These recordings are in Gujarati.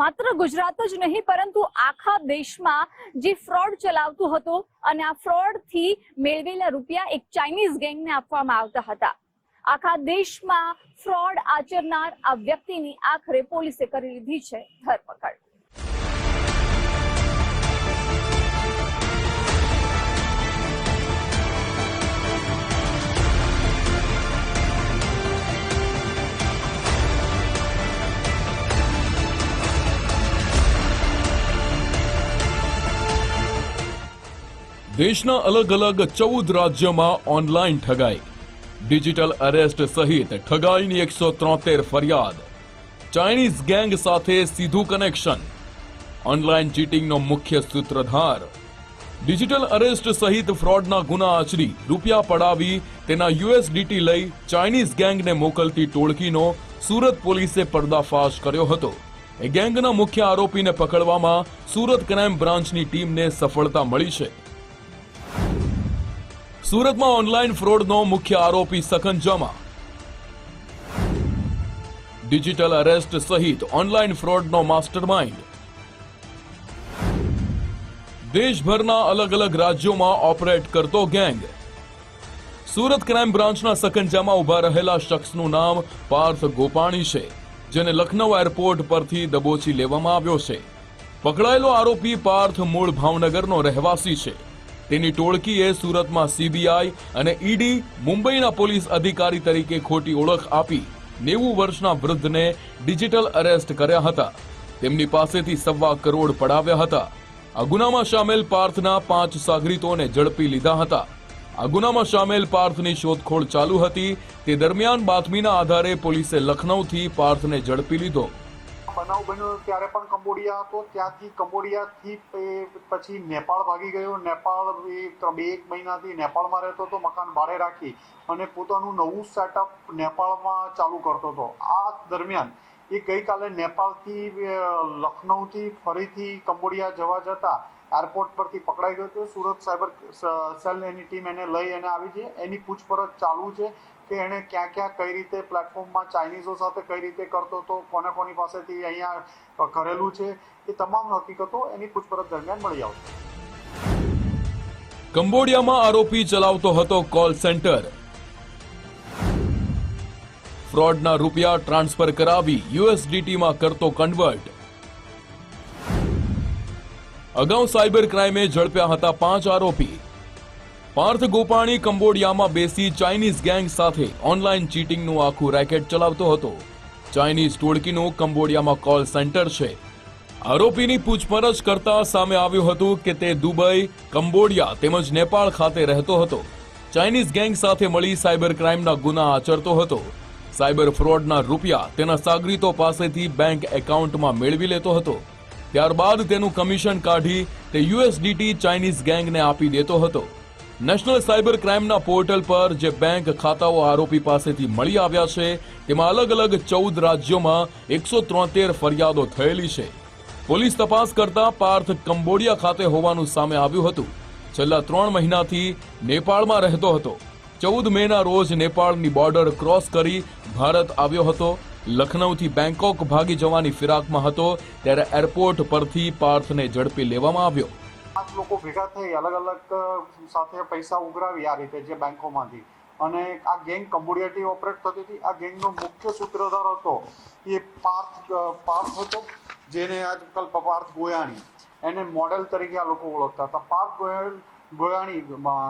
માત્ર ગુજરાત જ નહીં, પરંતુ આખા દેશમાં જે ફ્રોડ ચલાવતું હતું અને આ ફ્રોડથી મેળવેલા રૂપિયા એક ચાઇનીઝ ગેંગને આપવામાં આવતા હતા. આખા દેશમાં ફ્રોડ આચરનાર આ વ્યક્તિની આખરે પોલીસે કરી લીધી છે ધરપકડ. દેશના અલગ અલગ ચૌદ રાજ્યોમાં ઓનલાઈન ઠગાઈ. ડિજિટલ અરેસ્ટ સહિત ઠગાઈની એકસો ત્રોતેર ફરિયાદ. ચાઇનીઝ ગેંગ સાથે સીધું કનેક્શન ઓનલાઈન ચીટિંગનો મુખ્ય સૂત્રધાર. ડિજિટલ અરેસ્ટ સહિત ફ્રોડના ગુના આચરી, રૂપિયા પડાવી, તેના યુએસડીટી લઈ ચાઇનીઝ ગેંગને મોકલતી ટોળકીનો સુરત પોલીસે પર્દાફાશ કર્યો હતો. એ ગેંગના મુખ્ય આરોપીને પકડવામાં સુરત ક્રાઇમ બ્રાન્ચની ટીમને સફળતા મળી છે. સુરતમાં ઓનલાઈન ફ્રોડનો મુખ્ય આરોપી સખંજામાં ડિજિટલ અરેસ્ટ સહિત ઓનલાઈન ફ્રોડનો માસ્ટરમાઇન્ડ. દેશભરના અલગ અલગ રાજ્યોમાં ઓપરેટ કરતો ગેંગ. સુરત ક્રાઇમ બ્રાન્ચના સકંજામાં ઊભા રહેલા શખ્સનું નામ પાર્થ ગોપાણી છે, જેને લખનૌ એરપોર્ટ પરથી દબોચી લેવામાં આવ્યો છે. પકડાયેલો આરોપી પાર્થ મૂળ ભાવનગરનો રહેવાસી છે. તેની ટોળકીએ સુરતમાં સીબીઆઈ અને ઈડી મુંબઈના પોલીસ અધિકારી તરીકે ખોટી ઓળખ આપી નેવું વર્ષના વૃદ્ધને ડિજિટલ અરેસ્ટ કર્યા હતા. તેમની પાસેથી સવા કરોડ પડાવ્યા હતા. આ ગુનામાં સામેલ પાર્થના પાંચ સાગરીતોને ઝડપી લીધા હતા. આ ગુનામાં સામેલ પાર્થની શોધખોળ ચાલુ હતી. તે દરમિયાન બાતમીના આધારે પોલીસે લખનૌથી પાર્થને ઝડપી લીધો. બનાવ બન્યો ત્યારે પણ કંબોડિયા હતો. ત્યાંથી કંબોડિયાથી પછી નેપાળ ભાગી ગયો. નેપાળ એ બે, એક મહિનાથી નેપાળમાં રહેતો હતો, મકાન ભાડે રાખી અને પોતાનું નવું સેટઅપ નેપાળમાં ચાલુ કરતો હતો. આ દરમિયાન એ ગઈકાલે નેપાળથી લખનૌથી ફરીથી કંબોડિયા જવા જતા એરપોર્ટ પરથી પકડાઈ ગયો હતો. સુરત સાયબર સેલ એની ટીમ એને લઈ અને આવી છે. એની પૂછપરછ ચાલુ છે. કે એણે ક્યાં ક્યાં કઈ રીતે પ્લેટફોર્મમાં ચાઇનીઝો સાથે કઈ રીતે કરતો હતો, કોને કોની પાસેથી અહીંયા કરેલું છે, એ તમામ હકીકતો એની પૂછપરછ દરમિયાન મળી આવશે. કંબોડિયામાં આરોપી ચલાવતો હતો કોલ સેન્ટર ફ્રોડના રૂપિયા ટ્રાન્સફર કરાવી યુએસડીટીમાં કરતો કન્વર્ટ અગાઉ સાયબર ક્રાઇમે ઝડપ્યા હતા પાંચ આરોપી. પાર્થ ગોપાણી કંબોડિયામાં બેસી ચાઇનીઝ ગેંગ સાથે ઓનલાઈન ચીટિંગનું આખું રેકેટ ચલાવતો હતો. ચાઇનીઝ ટોળકીનું કંબોડિયામાં કોલ સેન્ટર છે. આરોપીની પૂછપરછ કરતા સામે આવ્યું હતું કે તે દુબઈ, કંબોડિયા તેમજ નેપાળ ખાતે રહેતો હતો. ચાઇનીઝ ગેંગ સાથે મળી સાયબર ક્રાઇમના ગુના આચરતો હતો. સાયબર ફ્રોડના રૂપિયા તેના સાગરીતો પાસેથી બેંક એકાઉન્ટમાં મેળવી લેતો હતો. ત્યારબાદ તેનું કમિશન કાઢી તે યુએસડીટી ચાઇનીઝ ગેંગને આપી દેતો હતો. નેશનલ સાયબર ક્રાઇમના પોર્ટલ પર જે બેંક ખાતાઓ આરોપી પાસેથી મળી આવ્યા છે, તેમાં અલગ અલગ ચૌદ રાજ્યોમાં એકસો ત્રોતેર ફરિયાદો થયેલી છે. પોલીસ તપાસ કરતા પાર્થ કંબોડિયા ખાતે હોવાનું સામે આવ્યું હતું. છેલ્લા ત્રણ મહિનાથી નેપાળમાં રહેતો હતો. ચૌદ મેના રોજ નેપાળની બોર્ડર ક્રોસ કરી ભારત આવ્યો હતો. લખનૌથી બેંકોક ભાગી જવાની ફિરાકમાં હતો, ત્યારે એરપોર્ટ પરથી પાર્થને ઝડપી લેવામાં આવ્યો. પાંચ લોકો ભેગા થઈ અલગ અલગ સાથે પૈસા ઉઘરાવી આ રીતે જે બેંકોમાંથી. અને આ ગેંગ કંબોડિયાથી ઓપરેટ થતી હતી. આ ગેંગનો મુખ્ય સૂત્રધાર હતો એ પાર્થ પાર્થ હતો, જેને આજકાલ પાર્થ ગોયાણી. એને મોડેલ તરીકે આ લોકો ઓળખતા હતા. પાર્થ ગોયલ ગોયાણી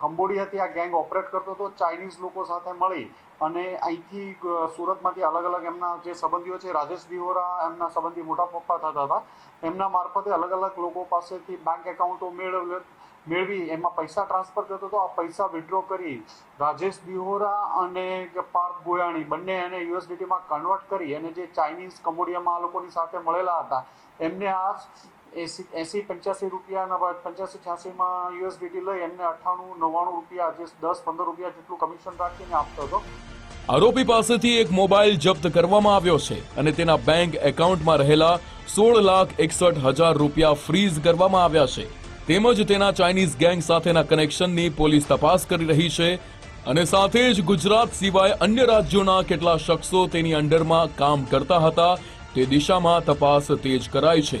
કંબોડિયાથી આ ગેંગ ઓપરેટ કરતો હતો. ચાઇનીઝ લોકો સાથે મળી અને અહીંથી સુરતમાંથી અલગ અલગ એમના જે સંબંધીઓ છે, રાજેશ દિહોરા એમના સંબંધી મોટા પપ્પા થતા હતા. એમના મારફતે અલગ અલગ લોકો પાસેથી બેંક એકાઉન્ટો મેળવ મેળવી, એમાં પૈસા ટ્રાન્સફર કરતો હતો. આ પૈસા વિડ્રો કરી રાજેશ દિહોરા અને પાર્થ ગોયાણી બંને એને યુએસડીટીમાં કન્વર્ટ કરી અને જે ચાઇનીઝ કંબોડિયામાં આ લોકોની સાથે મળેલા હતા, એમને આ એસી એસી પંચ્યાસી રૂપિયાના બાદ પંચ્યાસી છ્યાસીમાં યુએસડીટી લઈ એમને અઠ્ઠાણું, નવ્વાણું રૂપિયા જે દસ, પંદર રૂપિયા જેટલું કમિશન રાખીને આપતો હતો. આરોપી પાસેથી એક મોબાઈલ જપ્ત કરવામાં આવ્યો છે અને તેના બેંક એકાઉન્ટમાં રહેલા સોળ લાખ એકસઠ હજાર રૂપિયા ફ્રીઝ કરવામાં આવ્યા છે. તેમજ તેના ચાઇનીઝ ગેંગ સાથેના કનેક્શનની પોલીસ તપાસ કરી રહી છે અને સાથે જ ગુજરાત સિવાય અન્ય રાજ્યોના કેટલા શખ્સો તેની અંડરમાં કામ કરતા હતા તે દિશામાં તપાસ તેજ કરાઈ છે.